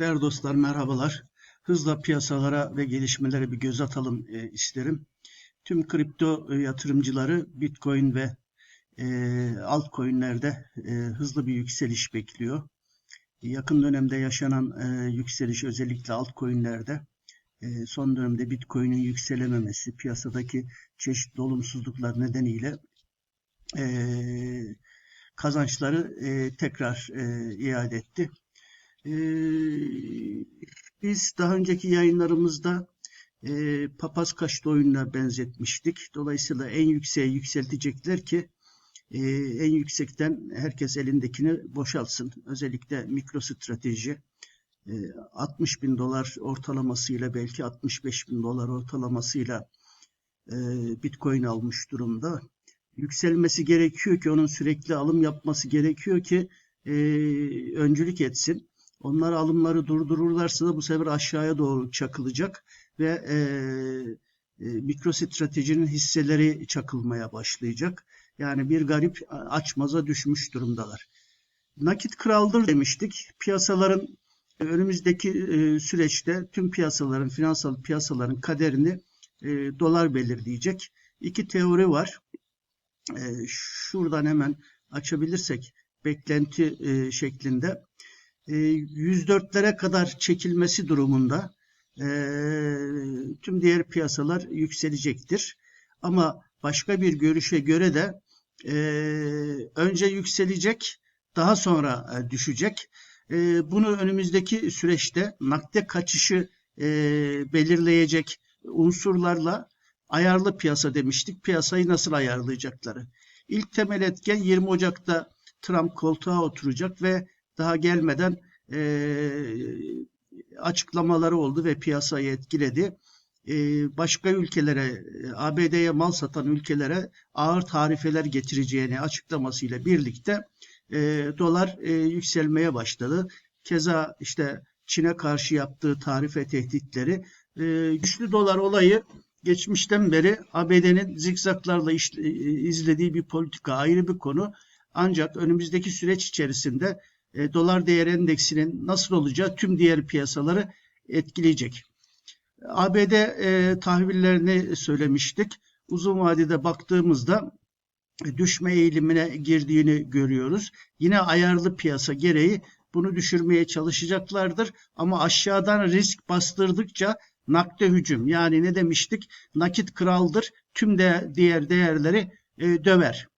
Değerli dostlar merhabalar. Hızla piyasalara ve gelişmelere bir göz atalım e, isterim. Tüm kripto e, yatırımcıları Bitcoin ve e, altcoin'lerde e, hızlı bir yükseliş bekliyor. Yakın dönemde yaşanan e, yükseliş özellikle altcoin'lerde e, son dönemde Bitcoin'in yükselememesi, piyasadaki çeşitli olumsuzluklar nedeniyle e, kazançları e, tekrar e, iade etti. E, biz daha önceki yayınlarımızda e, papaz kaçtı oyununa benzetmiştik. Dolayısıyla en yükseğe yükseltecekler ki e, en yüksekten herkes elindekini boşaltsın. Özellikle mikro strateji e, 60 bin dolar ortalamasıyla belki 65 bin dolar ortalamasıyla e, Bitcoin almış durumda. Yükselmesi gerekiyor ki onun sürekli alım yapması gerekiyor ki e, öncülük etsin. Onlar alımları durdururlarsa da bu sefer aşağıya doğru çakılacak ve e, e, mikro stratejinin hisseleri çakılmaya başlayacak. Yani bir garip açmaza düşmüş durumdalar. Nakit kraldır demiştik. Piyasaların önümüzdeki e, süreçte tüm piyasaların, finansal piyasaların kaderini e, dolar belirleyecek. İki teori var. E, şuradan hemen açabilirsek beklenti e, şeklinde. 104'lere kadar çekilmesi durumunda tüm diğer piyasalar yükselecektir. Ama başka bir görüşe göre de önce yükselecek daha sonra düşecek. Bunu önümüzdeki süreçte nakde kaçışı belirleyecek unsurlarla ayarlı piyasa demiştik. Piyasayı nasıl ayarlayacakları. İlk temel etken 20 Ocak'ta Trump koltuğa oturacak ve daha gelmeden e, açıklamaları oldu ve piyasayı etkiledi. E, başka ülkelere, ABD'ye mal satan ülkelere ağır tarifeler getireceğini açıklamasıyla birlikte e, dolar e, yükselmeye başladı. Keza işte Çin'e karşı yaptığı tarife tehditleri e, güçlü dolar olayı geçmişten beri ABD'nin zikzaklarla iş, e, izlediği bir politika ayrı bir konu. Ancak önümüzdeki süreç içerisinde e, dolar değer endeksinin nasıl olacağı tüm diğer piyasaları etkileyecek. ABD e, tahvillerini söylemiştik. Uzun vadede baktığımızda e, düşme eğilimine girdiğini görüyoruz. Yine ayarlı piyasa gereği bunu düşürmeye çalışacaklardır. Ama aşağıdan risk bastırdıkça nakde hücum yani ne demiştik? Nakit kraldır. Tüm de diğer değerleri e, döver.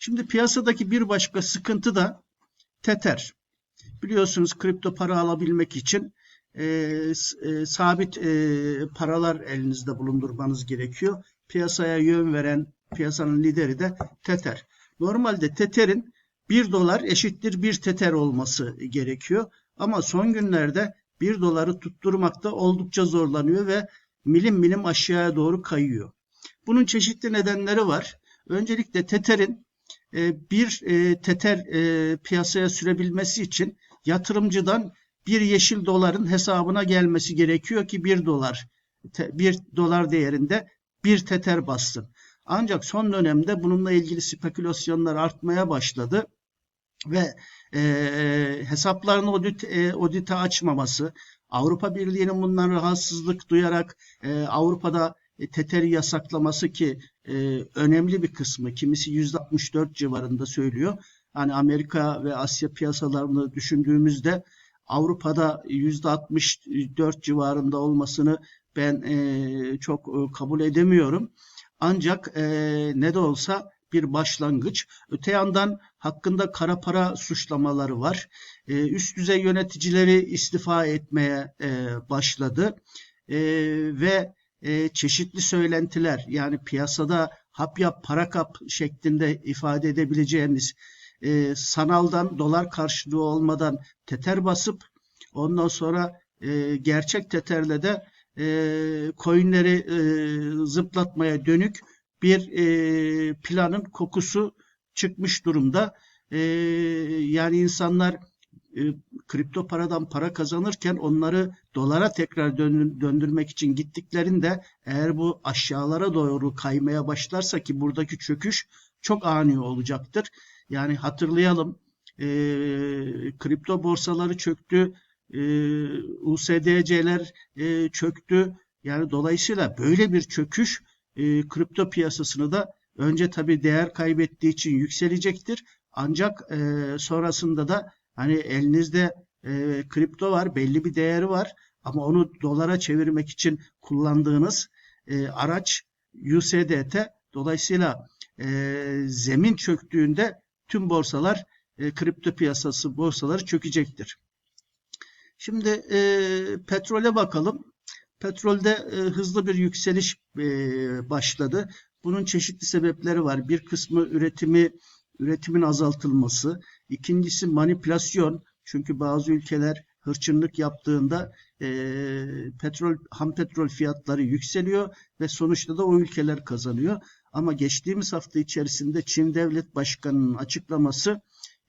Şimdi piyasadaki bir başka sıkıntı da Tether. Biliyorsunuz kripto para alabilmek için e, e, sabit e, paralar elinizde bulundurmanız gerekiyor. Piyasaya yön veren piyasanın lideri de Tether. Normalde Tether'in 1 dolar eşittir 1 Tether olması gerekiyor. Ama son günlerde 1 doları tutturmakta oldukça zorlanıyor ve milim milim aşağıya doğru kayıyor. Bunun çeşitli nedenleri var. Öncelikle Tether'in e, bir e, Tether e, piyasaya sürebilmesi için yatırımcıdan bir yeşil doların hesabına gelmesi gerekiyor ki bir dolar bir dolar değerinde bir teter bassın. Ancak son dönemde bununla ilgili spekülasyonlar artmaya başladı ve e, hesaplarını audit, e, audite açmaması, Avrupa Birliği'nin bundan rahatsızlık duyarak e, Avrupa'da e, teteri yasaklaması ki e, önemli bir kısmı, kimisi %64 civarında söylüyor. Hani Amerika ve Asya piyasalarını düşündüğümüzde Avrupa'da %64 civarında olmasını ben e, çok e, kabul edemiyorum. Ancak e, ne de olsa bir başlangıç. Öte yandan hakkında kara para suçlamaları var. E, üst düzey yöneticileri istifa etmeye e, başladı e, ve e, çeşitli söylentiler yani piyasada hap yap para kap şeklinde ifade edebileceğimiz e, sanaldan dolar karşılığı olmadan teter basıp ondan sonra e, gerçek teterle de e, coinleri e, zıplatmaya dönük bir e, planın kokusu çıkmış durumda. E, yani insanlar e, kripto paradan para kazanırken onları dolara tekrar döndürmek için gittiklerinde eğer bu aşağılara doğru kaymaya başlarsa ki buradaki çöküş çok ani olacaktır. Yani hatırlayalım e, kripto borsaları çöktü. e, USDC'ler e, çöktü. Yani dolayısıyla böyle bir çöküş e, kripto piyasasını da önce tabii değer kaybettiği için yükselecektir. Ancak e, sonrasında da hani elinizde e, kripto var, belli bir değeri var ama onu dolara çevirmek için kullandığınız e, araç USDT. Dolayısıyla e, zemin çöktüğünde tüm borsalar, e, kripto piyasası borsaları çökecektir. Şimdi e, petrole bakalım. Petrolde e, hızlı bir yükseliş e, başladı. Bunun çeşitli sebepleri var. Bir kısmı üretimi üretimin azaltılması, ikincisi manipülasyon. Çünkü bazı ülkeler hırçınlık yaptığında e, petrol ham petrol fiyatları yükseliyor ve sonuçta da o ülkeler kazanıyor. Ama geçtiğimiz hafta içerisinde Çin Devlet Başkanı'nın açıklaması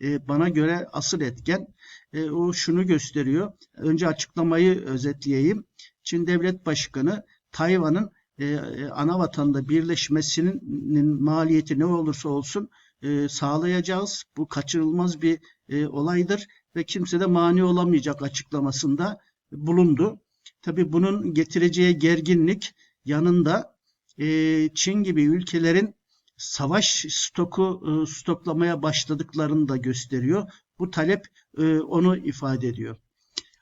e, bana göre asıl etken. E, o şunu gösteriyor. Önce açıklamayı özetleyeyim. Çin Devlet Başkanı Tayvan'ın e, ana vatanda birleşmesinin maliyeti ne olursa olsun e, sağlayacağız. Bu kaçırılmaz bir e, olaydır ve kimse de mani olamayacak açıklamasında bulundu. Tabii bunun getireceği gerginlik yanında e, Çin gibi ülkelerin savaş stoku e, stoklamaya başladıklarını da gösteriyor. Bu talep e, onu ifade ediyor.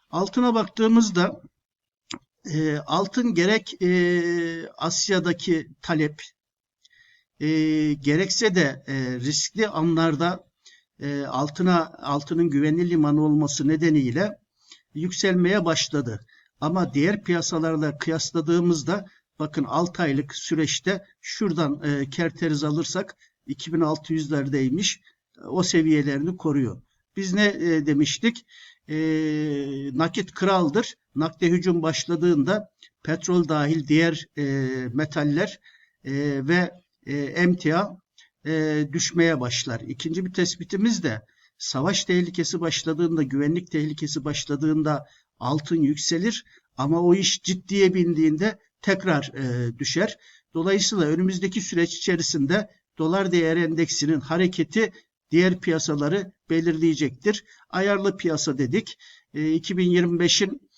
Altına baktığımızda e, altın gerek e, Asya'daki talep e, gerekse de e, riskli anlarda e, altına altının güvenli limanı olması nedeniyle yükselmeye başladı. Ama diğer piyasalarla kıyasladığımızda bakın 6 aylık süreçte şuradan e, kerteriz alırsak 2600'lerdeymiş. O seviyelerini koruyor. Biz ne e, demiştik? E, nakit kraldır. Nakde hücum başladığında petrol dahil diğer e, metaller e, ve e, emtia e, düşmeye başlar. İkinci bir tespitimiz de savaş tehlikesi başladığında, güvenlik tehlikesi başladığında altın yükselir ama o iş ciddiye bindiğinde tekrar e, düşer. Dolayısıyla önümüzdeki süreç içerisinde dolar değer endeksinin hareketi diğer piyasaları belirleyecektir. Ayarlı piyasa dedik. E, 2025'in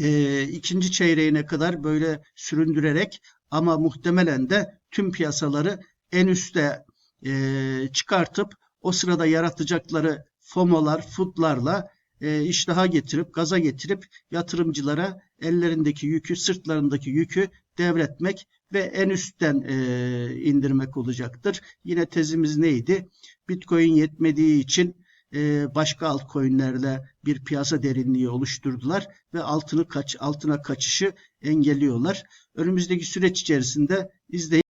e, ikinci çeyreğine kadar böyle süründürerek ama muhtemelen de tüm piyasaları en üste e, çıkartıp o sırada yaratacakları FOMO'lar, FUD'larla e, iştaha getirip, gaza getirip yatırımcılara ellerindeki yükü, sırtlarındaki yükü devretmek ve en üstten e, indirmek olacaktır. Yine tezimiz neydi? Bitcoin yetmediği için e, başka altcoin'lerle bir piyasa derinliği oluşturdular ve altını kaç altına kaçışı engelliyorlar. Önümüzdeki süreç içerisinde izleyip